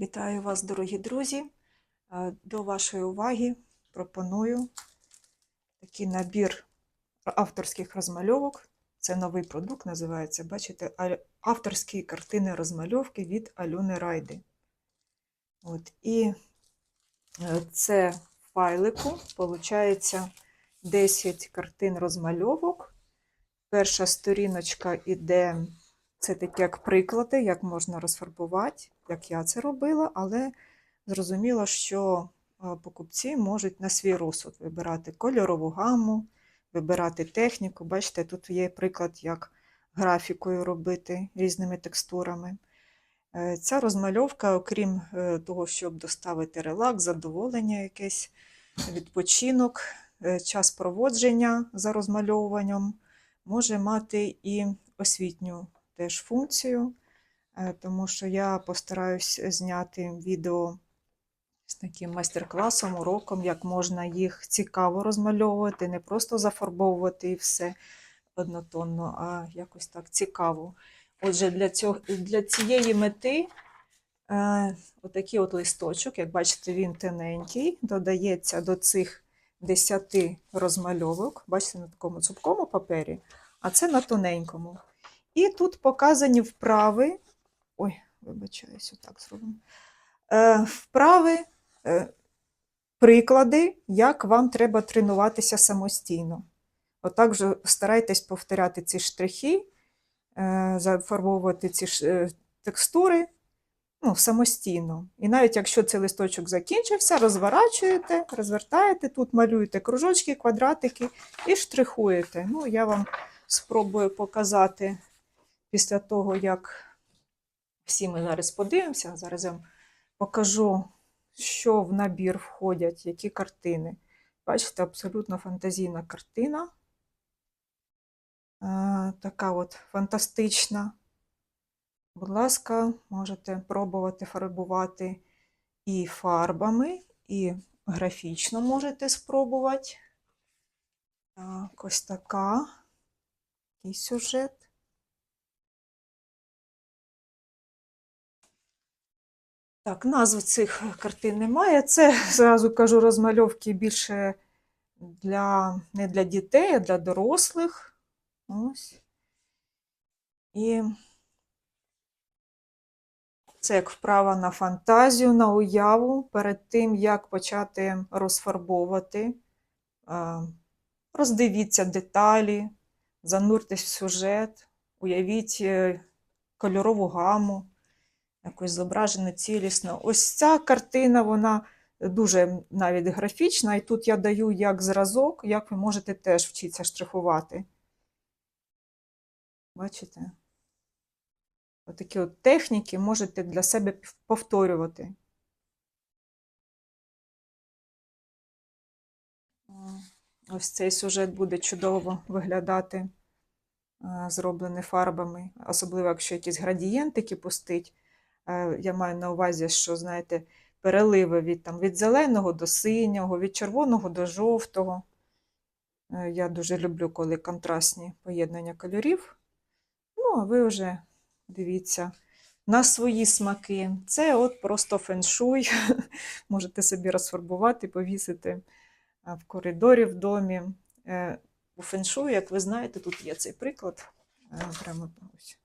Вітаю вас, дорогі друзі! Е, До вашої уваги пропоную такий набір авторських розмальовок. Це новий продукт, називається, бачите, авторські картини розмальовки від Альони Райди. От, і е, це в файлику, виходить, 10 картин розмальовок. Перша сторіночка іде це такі як приклади, як можна розфарбувати, як я це робила, але зрозуміло, що покупці можуть на свій розсуд вибирати кольорову гаму, вибирати техніку. Бачите, тут є приклад, як графікою робити різними текстурами. Е, Ця розмальовка, окрім е, того, щоб доставити релакс, задоволення, якесь відпочинок, е, час проводження за розмальовуванням, може мати і освітню теж функцію, тому що я постараюсь зняти відео з таким майстер-класом, уроком, як можна їх цікаво розмальовувати, не просто зафарбовувати і все однотонно, а якось так цікаво. Отже, для, цього, для цієї мети е, отакий от листочок, як бачите, він тоненький, додається до цих 10 розмальовок, бачите, на такому цупкому папері, а це на тоненькому. І тут показані вправи. Ой, вибачаюсь, отак зробимо. Е, вправи, е, приклади, як вам треба тренуватися самостійно. Отак же старайтесь повторяти ці штрихи, е, зафарбовувати ці ш- е, текстури ну, самостійно. І навіть якщо цей листочок закінчився, розворачуєте, розвертаєте, тут малюєте кружочки, квадратики і штрихуєте. Ну, я вам спробую показати після того, як всі ми зараз подивимося, зараз я вам покажу, що в набір входять, які картини. Бачите, абсолютно фантазійна картина. Така от фантастична. Будь ласка, можете пробувати фарбувати і фарбами, і графічно можете спробувати. Так, ось така. Такий сюжет. Так, назв цих картин немає. Це, зразу кажу, розмальовки більше для, не для дітей, а для дорослих. Ось. І це як вправа на фантазію, на уяву перед тим, як почати розфарбовувати. Роздивіться деталі, зануртесь в сюжет, уявіть е, кольорову гаму якось зображено цілісно. Ось ця картина, вона дуже навіть графічна, і тут я даю як зразок, як ви можете теж вчитися штрихувати. Бачите? Отакі от техніки можете для себе повторювати. Ось цей сюжет буде чудово виглядати, зроблений фарбами, особливо, якщо якісь градієнтики пустить. Е, я маю на увазі, що, знаєте, переливи від, там, від зеленого до синього, від червоного до жовтого. Е, Я дуже люблю, коли контрастні поєднання кольорів. Ну, а ви вже дивіться на свої смаки. Це от просто феншуй. Можете собі розфарбувати, повісити в коридорі в домі. Е, У феншуй, як ви знаєте, тут є цей приклад. Е, Прямо ось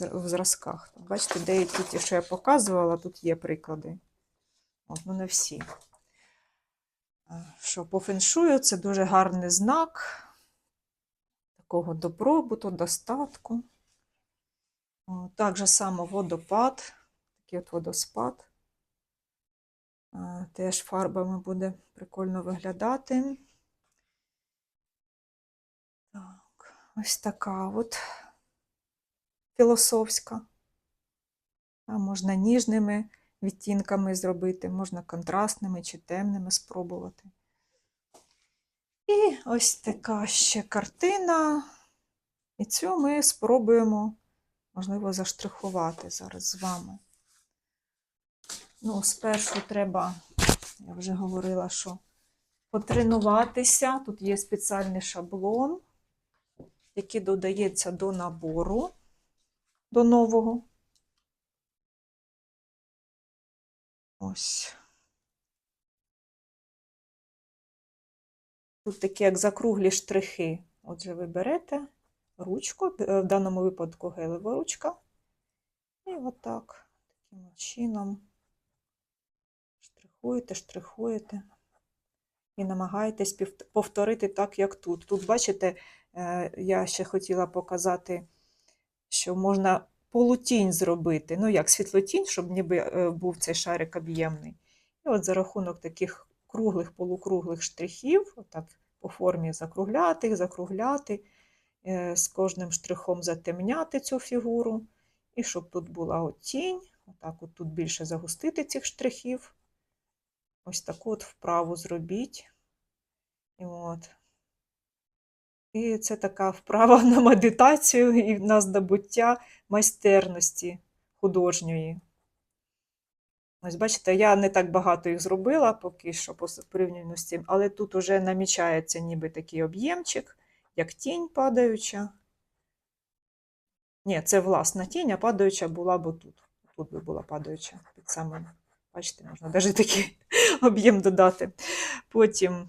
в зразках. Бачите, деякі ті, що я показувала, тут є приклади. От, не всі. Що по феншую це дуже гарний знак такого добробуту, достатку. Так же само водопад, такий от водоспад. Теж фарбами буде прикольно виглядати. Так, ось така от філософська. А можна ніжними відтінками зробити, можна контрастними чи темними спробувати. І ось така ще картина. І цю ми спробуємо, можливо, заштрихувати зараз з вами. Ну, спершу треба, я вже говорила, що потренуватися. Тут є спеціальний шаблон, який додається до набору до нового. Ось. Тут такі як закруглі штрихи. Отже, ви берете ручку, е, в даному випадку гелева ручка. І отак, таким чином штрихуєте, штрихуєте. І намагаєтесь повторити так, як тут. Тут, бачите, е, я ще хотіла показати, що можна полутінь зробити. Ну, як світлотінь, щоб ніби е, був цей шарик об'ємний. І от за рахунок таких круглих, полукруглих штрихів, отак по формі закругляти, їх, закругляти, е, з кожним штрихом затемняти цю фігуру. І щоб тут була от тінь, отак от тут більше загустити цих штрихів. Ось таку от вправу зробіть. І от. І це така вправа на медитацію і на здобуття майстерності художньої. Ось бачите, я не так багато їх зробила поки що по порівнянню з цим, але тут уже намічається ніби такий об'ємчик, як тінь падаюча. Ні, це власна тінь, а падаюча була б тут. Тут би була падаюча під самим. Бачите, можна навіть такий об'єм додати. Потім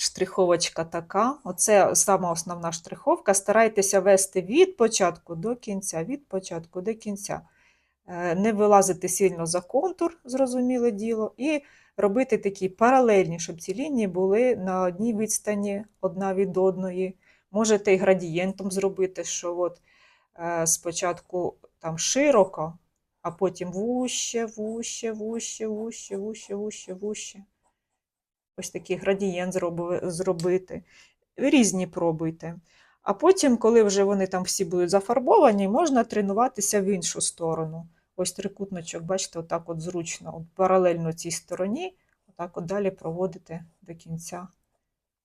штриховочка така. Оце сама основна штриховка. Старайтеся вести від початку до кінця, від початку до кінця. Е, Не вилазити сильно за контур, зрозуміле діло, і робити такі паралельні, щоб ці лінії були на одній відстані одна від одної. Можете і градієнтом зробити, що от е, спочатку там широко, а потім вуще, вуще, вуще, вуще, вуще, вуще, вуще. Ось такий градієнт зробити. Різні пробуйте. А потім, коли вже вони там всі будуть зафарбовані, можна тренуватися в іншу сторону. Ось трикутничок, бачите, отак от зручно, от паралельно цій стороні, отак от далі проводите до кінця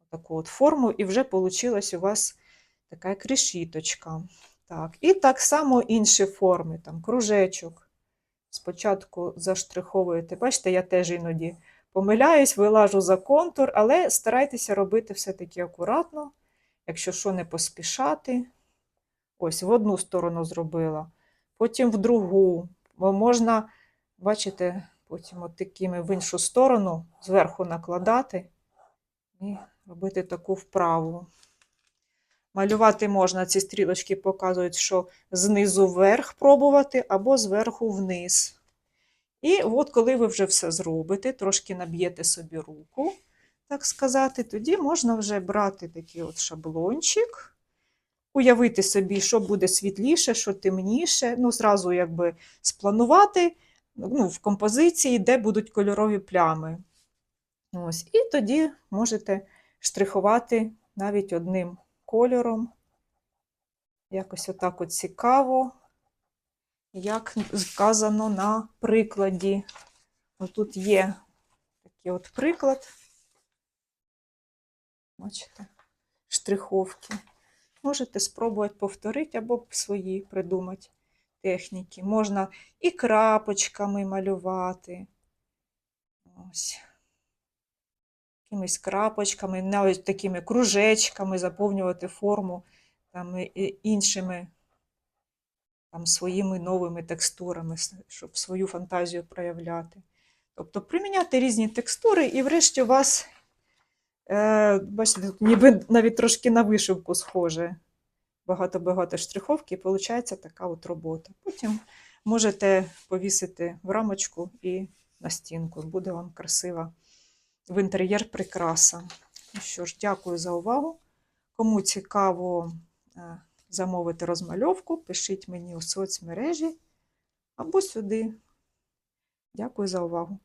таку от форму, і вже вийшла у вас така як решіточка. Так, і так само інші форми, там кружечок. Спочатку заштриховуєте. Бачите, я теж іноді помиляюсь, вилажу за контур, але старайтеся робити все-таки акуратно, якщо що, не поспішати. Ось в одну сторону зробила, потім в другу. Бо можна, бачите, потім от такими в іншу сторону зверху накладати і робити таку вправу. Малювати можна, ці стрілочки показують, що знизу вверх пробувати або зверху вниз. І от коли ви вже все зробите, трошки наб'єте собі руку, так сказати, тоді можна вже брати такий от шаблончик, уявити собі, що буде світліше, що темніше, ну, зразу якби спланувати ну, в композиції, де будуть кольорові плями. Ось. І тоді можете штрихувати навіть одним кольором. Якось отак от цікаво, як вказано на прикладі. Тут є такий от приклад. Бачите, штриховки. Можете спробувати повторити або свої придумати техніки. Можна і крапочками малювати. Ось. Якимись крапочками, навіть такими кружечками заповнювати форму там, іншими там, своїми новими текстурами, щоб свою фантазію проявляти. Тобто приміняти різні текстури, і врешті у вас, е, бачите, ніби навіть трошки на вишивку схоже. Багато-багато штриховки, і виходить така от робота. Потім можете повісити в рамочку і на стінку. Буде вам красива в інтер'єр прикраса. Ну що ж, дякую за увагу. Кому цікаво е, замовити розмальовку, пишіть мені у соцмережі або сюди. Дякую за увагу.